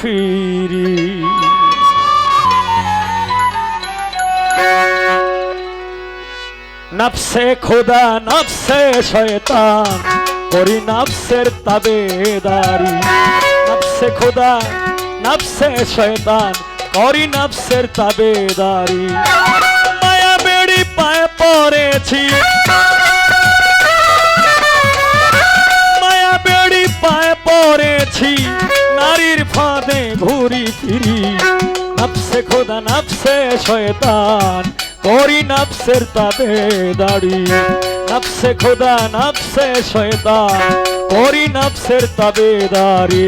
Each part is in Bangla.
ফিরি। নফসে খোদা, নফসে শয়তান, করি নফসের তাবেদারি। নফসে খোদা, নফসে শয়তান, করি নফসের তাবেদারি। মায়া বেড়ি পায়ে পড়েছি খোদা নাপসে শয়তান করি নাপসের তাবে দাড়ি। নাপসে খোদা নাপসে শয়তান করি নাপসের তাবে দাড়ি।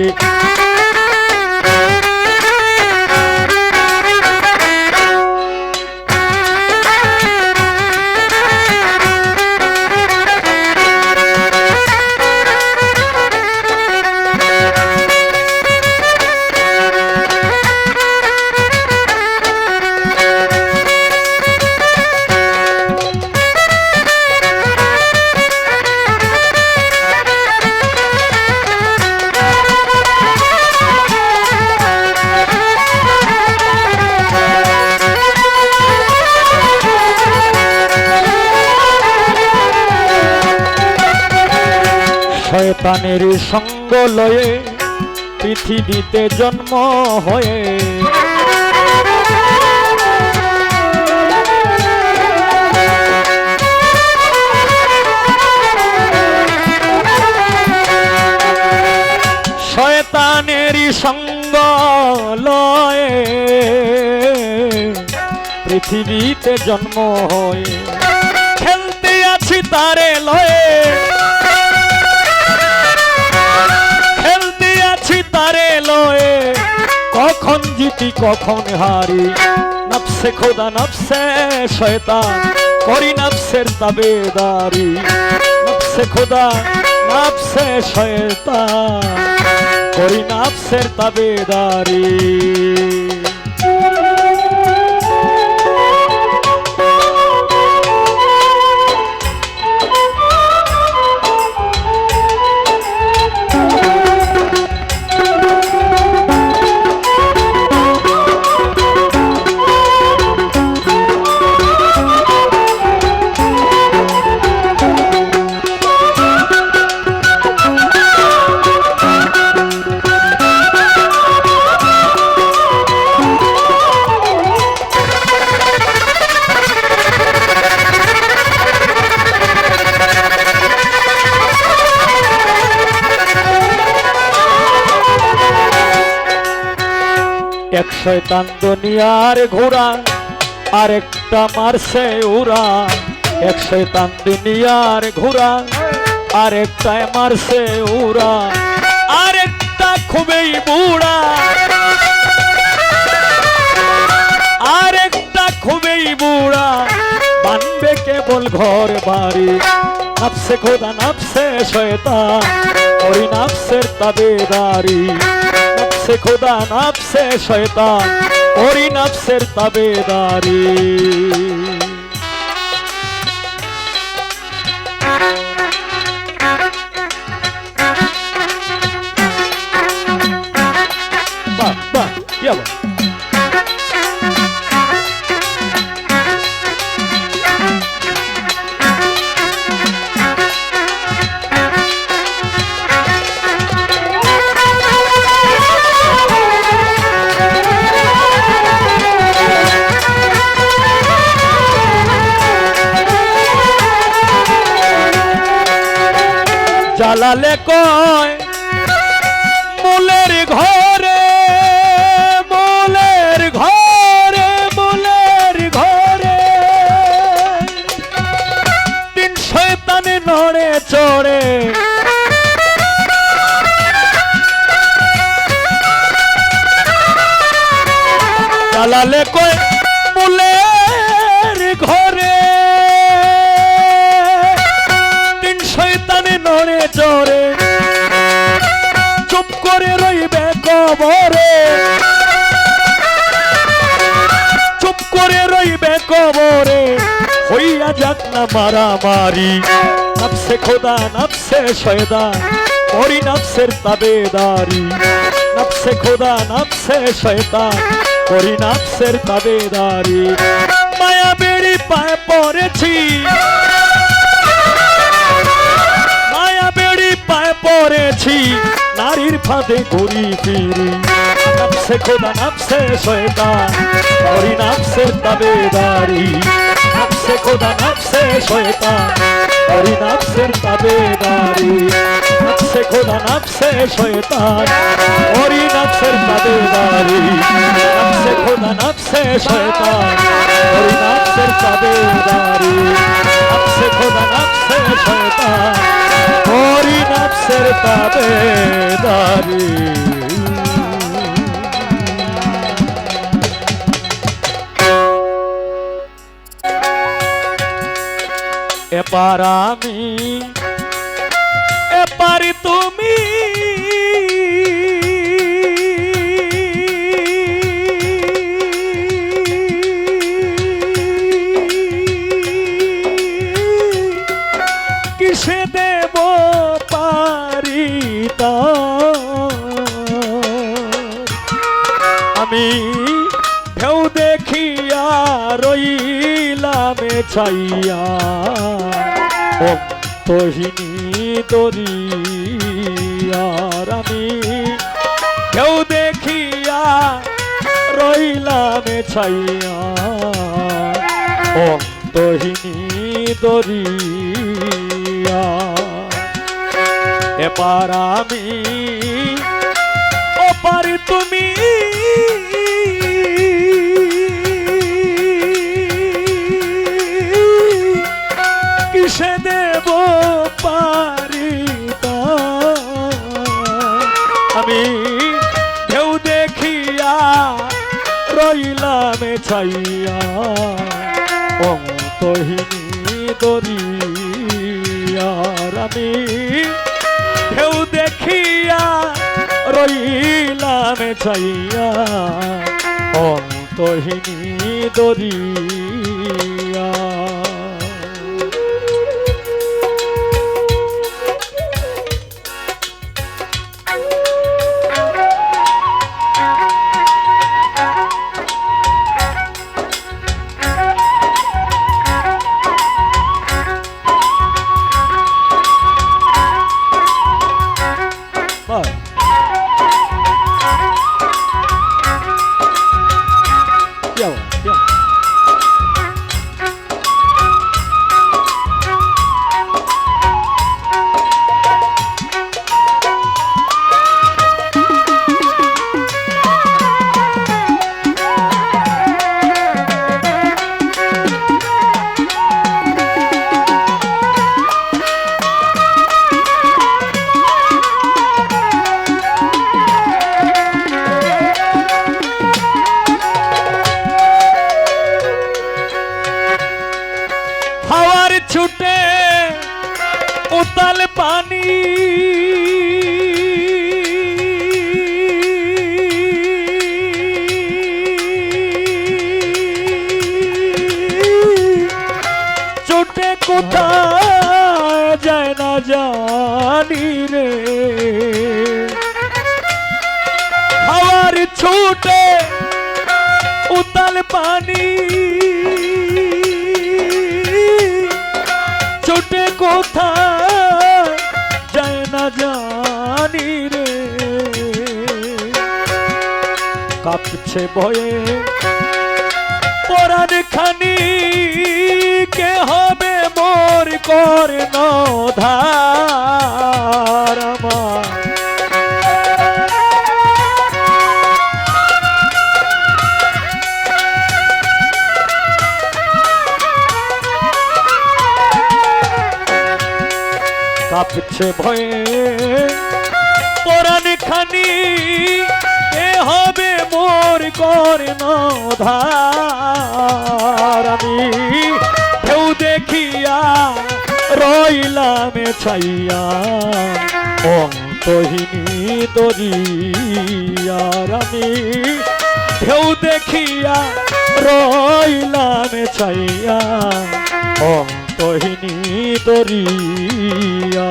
সঙ্গ লয়ে পৃথিবীতে জন্ম হয়ে। শয়তানেরই সঙ্গ লয়ে পৃথিবীতে জন্ম হয়ে। খেলতে আছি তারে লয়ে। জিতি কখন হারি? নফসে খোদা, নফসে শয়তান, করি নফসের তাবেদারি। নফসে খোদা, নফসে শয়তান, করি নফসের তাবেদারি। শয়তান দুনিয়ার ঘোড়া, আরেকটা মারছে উড়া। এক শয়তান দুনিয়ার ঘোড়া, আরেকটায় মারছে উড়া। আরেকটা খুবই বুড়া। আরেকটা খুবই বুড়া। বানবে কেবল ঘর, বাড়ি। নাফসে খোদা, নাফসে শয়তান। ওই নাফসের তাবেদারি। নাফসে খোদা নাপসে শয়তান ওরি নাপসের তাবেদারি। জ্বালালে কয়, মূলের ঘরে মূলের ঘরে মূলের ঘরে। তিন শয়তানে নড়ে চড়ে। জ্বালালে কয়, মূলের ঘরে নড়ে চড়ে। চুপ করে রইবে কবরে। চুপ করে রইবে কবরে। হইয়া যাক না মারামারি। নফসে খোদা, নফসে শয়দা করি নাফসের তাবেদারি। নাফসে খোদা, নাফসে শয়তান করি নাফসের তাবেদারি। মায়া বেড়ি পায়ে পড়েছি। পড়েছি নারীর ফাঁদে ঘুরি ফিরি। নাপসে খোদা নাপসে শয়তা হরি তবে তাবেদারি। নাপসে খোদা নাপসে শয়তা হরি তবে তাবেদারি। নাফসে খোদা নাফসে শয়তান। করি নাফসের তাবেদারি নাফসে খোদা নাফসে শয়তান। করি নাফসের তাবেদারি নাফসে খোদা নাফসে শয়তান। করি নাফসের তাবেদারি এপার আমি এপার তুমি। কিসে দেব পারি আমি ঢেউ দেখিয়া রইলাম ছাইয়া। ও তহিনী আর আমি কেউ দেখিয়া রইলাম ছাইয়া। অন্তহিনী তহিনী দরিয়া এপার আমি আমি ঢেউ দেখিয়া রইলাম ছাইয়া। অন্তহীনী দরিয়ার আমি ঢেউ দেখিয়া রইলাম ছাইয়া। অন্তহীনী দরিয়া ছুটে উতাল পানি ছোটে কোথায় যায় না জানি রে কাঁপছে ভয়ে পরাণ খানি কে হবে মোর কর ধার কাঁপছে ভয়ে। পরাণ খানি, এ হবে মোর কর্ণ ধার আমি ঢেউ দেখিয়া রইলাম ছাইয়া, অন্তহীনী দরিয়ার আমি ঢেউ দেখিয়া রইলাম ছাইয়া অন্তহীনী দরিয়া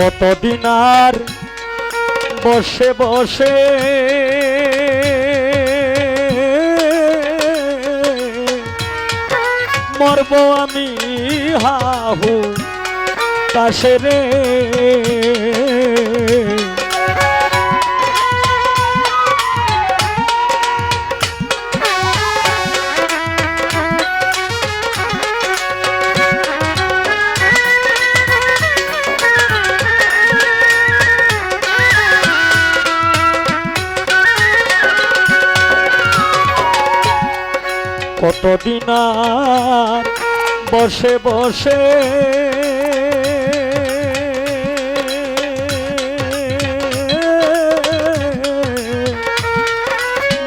কতদিন আর বসে বসে? মরব আমি হাহু কাশে রে কতদিন বসে বসে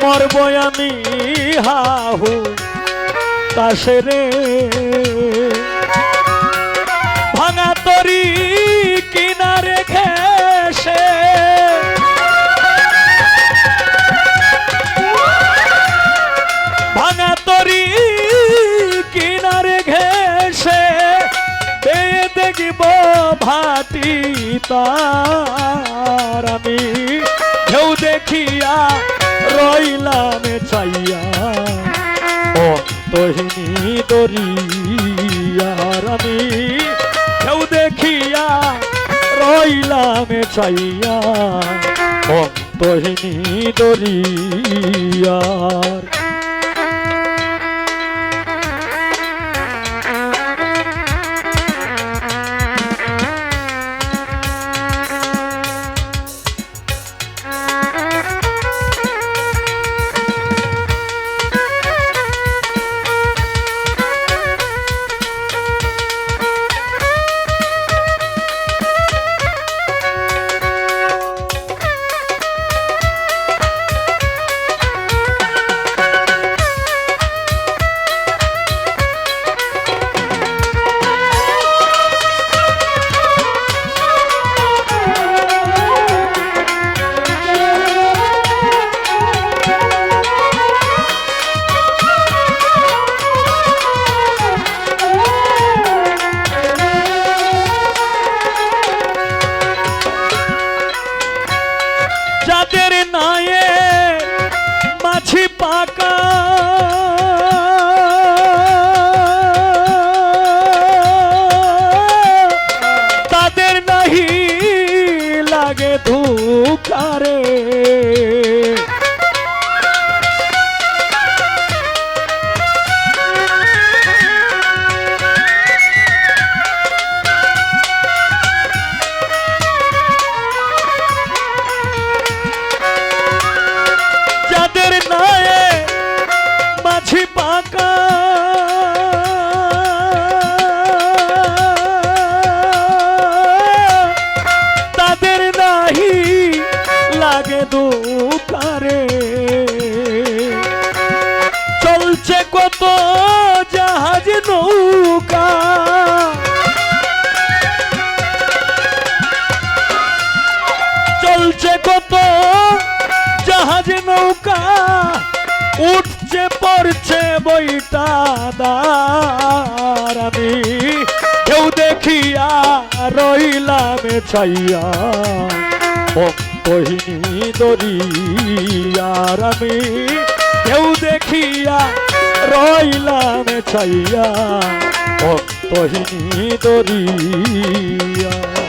মরব আমি হাহু তাসে রে। ভাঙা তরি কিনারে ঘেসে ভাটি তার আমি ঢেউ দেখিয়া রইলাম চাইয়া অন্তহিনী দরিয়ার আমি ঢেউ দেখিয়া রইলাম চাইয়া অন্তহিনী দরিয়ার দার আমি। কেউ দেখিয়া রইলাম ছাইয়া। ও কহিনী দরিয়ার আমি। কেউ দেখিয়া রইলাম ছাইয়া। ও কহিনী দরিয়া।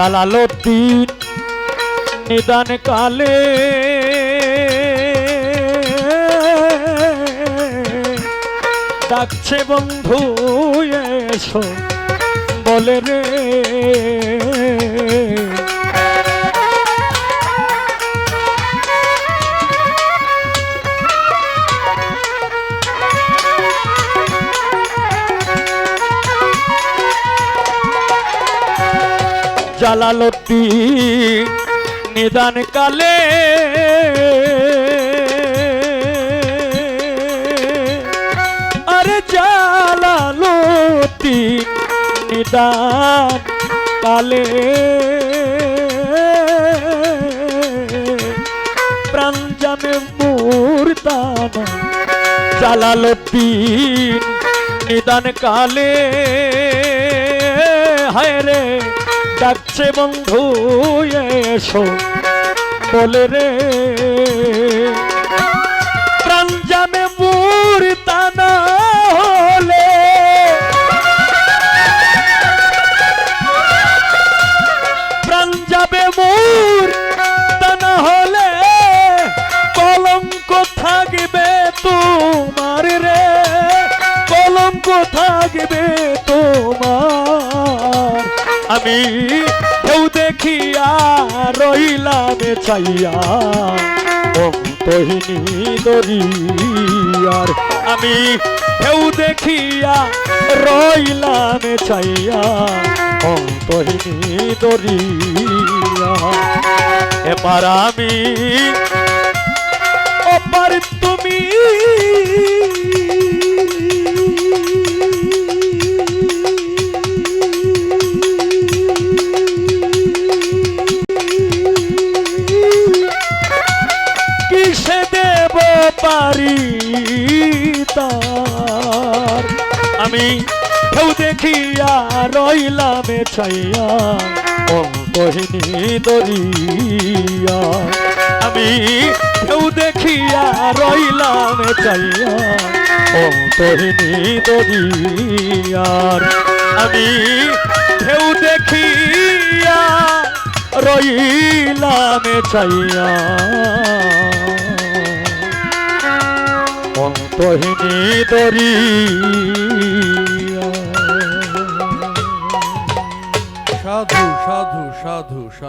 জালালুদ্দিন নিদান কালে ডাকছে বন্ধু এসো বলে রে। জালালুদ্দিন নিদান কালে আরে জালালুদ্দিন নিদান কালে জানে মূর্তানা জালালুদ্দিন নিদান কালে হায় রে ডাকছে বন্ধু, এসো। বলে রে, প্রাণ জামে মূর্তানা হলে। প্রাণ যাবে মোর তা না হলে, কলঙ্ক থাকবে তোমার রে। কলঙ্ক থাকবে কেউ দেখিয়া রইলাম চাইয়া অন্তহীনী দরিয়ার আমি কেউ দেখিয়া রইলাম চাইয়া অন্তহীনী দরিয়া এবার আমি অপার তুমি আমি কেউ দেখিয়া রইলাম ছাইয়া অন্তহিনী দরিয়া। আমি কেউ দেখিয়া রইলাম চাইয়া অন্তহিনী দরিয়ার আমি কেউ দেখিয়া রইলাম চাইয়া অন্তহিনী দরিয়া। সাধু সাধু সাধু সাধু